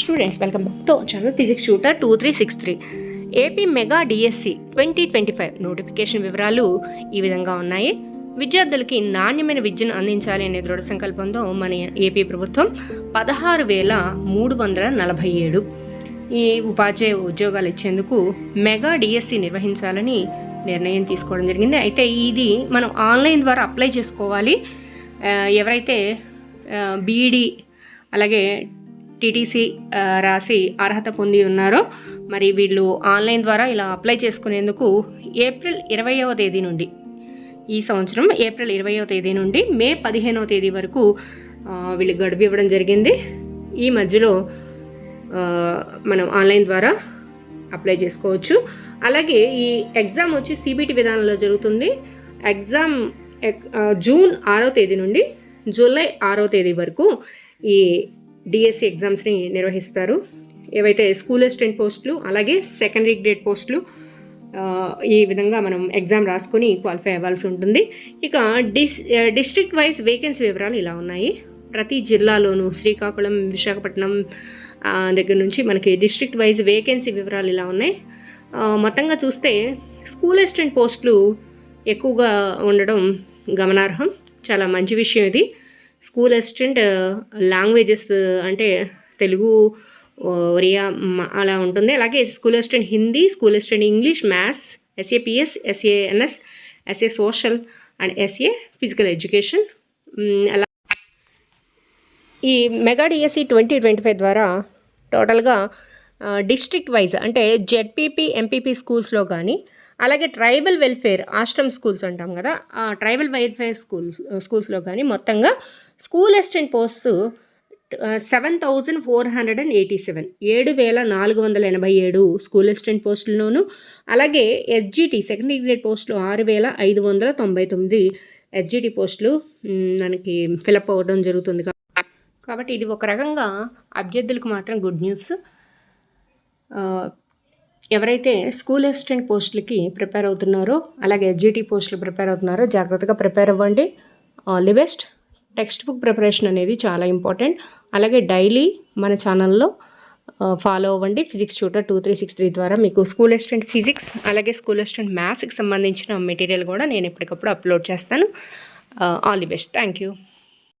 Students welcome back to channel physics tutor two three six three AP mega DSC twenty twenty five notification వివరాలు ఈ విధంగా ఉన్నాయి. విద్యార్థులకి నాణ్యమైన విద్యను అందించాలి అనే దృఢ సంకల్పంతో మన ఏపీ ప్రభుత్వం పదహారు వేల మూడు వందల నలభై ఏడు ఈ ఉపాధ్యాయ ఉద్యోగాలు ఇచ్చేందుకు మెగా డిఎస్సి నిర్వహించాలని నిర్ణయం తీసుకోవడం జరిగింది. అయితే ఇది మనం ఆన్లైన్ ద్వారా అప్లై చేసుకోవాలి. ఎవరైతే బీఈడి అలాగే టీటీసీ రాసి అర్హత పొంది ఉన్నారో మరి వీళ్ళు ఆన్లైన్ ద్వారా ఇలా అప్లై చేసుకునేందుకు ఏప్రిల్ ఇరవయవ తేదీ నుండి ఈ సంవత్సరం ఏప్రిల్ ఇరవయవ తేదీ నుండి మే పదిహేనవ తేదీ వరకు వీళ్ళు గడువు ఇవ్వడం జరిగింది. ఈ మధ్యలో మనం ఆన్లైన్ ద్వారా అప్లై చేసుకోవచ్చు. అలాగే ఈ ఎగ్జామ్ వచ్చి సిబిటి విధానంలో జరుగుతుంది. ఎగ్జామ్ ఎక్- జూన్ ఆరో తేదీ నుండి జూలై ఆరో తేదీ వరకు ఈ డిఎస్సి ఎగ్జామ్స్ని నిర్వహిస్తారు. ఏవైతే స్కూల్ అసిస్టెంట్ పోస్టులు అలాగే సెకండరీ గ్రేడ్ పోస్టులు ఈ విధంగా మనం ఎగ్జామ్ రాసుకొని క్వాలిఫై అవ్వాల్సి ఉంటుంది. ఇక డిస్ డిస్ట్రిక్ట్ వైజ్ వేకెన్సీ వివరాలు ఇలా ఉన్నాయి. ప్రతి జిల్లాలోనూ శ్రీకాకుళం విశాఖపట్నం దగ్గర నుంచి మనకి డిస్ట్రిక్ట్ వైజ్ వేకెన్సీ వివరాలు ఇలా ఉన్నాయి. మొత్తంగా చూస్తే స్కూల్ అసిస్టెంట్ పోస్టులు ఎక్కువగా ఉండడం గమనార్హం. చాలా మంచి విషయం ఇది. స్కూల్ అసిస్టెంట్ లాంగ్వేజెస్ అంటే తెలుగు ఒరియా అలా ఉంటుంది. అలాగే school assistant Hindi school assistant English maths SAPS SANS SA social and SA physical education. అలా ఈ mega DSC twenty twenty five ద్వారా టోటల్గా డిస్ట్రిక్ట్ వైజ్ అంటే జెడ్పీపీ ఎంపీపీ స్కూల్స్లో కానీ అలాగే ట్రైబల్ వెల్ఫేర్ ఆశ్రమ్ స్కూల్స్ అంటాం కదా ఆ ట్రైబల్ వెల్ఫేర్ స్కూల్స్ స్కూల్స్లో కానీ మొత్తంగా school assistant posts seven thousand four hundred and eighty seven ఏడు వేల నాలుగు వందల ఎనభై ఏడు స్కూల్ అసిస్టెంట్ పోస్టుల్లోనూ అలాగే ఎస్జిటి సెకండరీ గ్రేడ్ పోస్టులు ఆరు వేల ఐదు వందల తొంభై తొమ్మిది ఎస్జిటి పోస్టులు మనకి ఫిలప్ అవ్వడం జరుగుతుంది కాబట్టి ఇది ఒక రకంగా అభ్యర్థులకు మాత్రం గుడ్ న్యూస్ ఎవరైతే స్కూల్ అసిస్టెంట్ పోస్టులకి ప్రిపేర్ అవుతున్నారో అలాగే ఎస్జిటి పోస్టులు ప్రిపేర్ అవుతున్నారో జాగ్రత్తగా ప్రిపేర్ అవ్వండి. All the best. Text book preparation అనేది చాలా ఇంపార్టెంట్. అలాగే డైలీ మన ఛానల్లో ఫాలో అవ్వండి. Physics tutor two three six three ద్వారా మీకు స్కూల్ అసిస్టెంట్ ఫిజిక్స్ అలాగే స్కూల్ అసిస్టెంట్ మ్యాథ్స్కి సంబంధించిన మెటీరియల్ కూడా నేను ఎప్పటికప్పుడు అప్లోడ్ చేస్తాను. All the best. Thank you.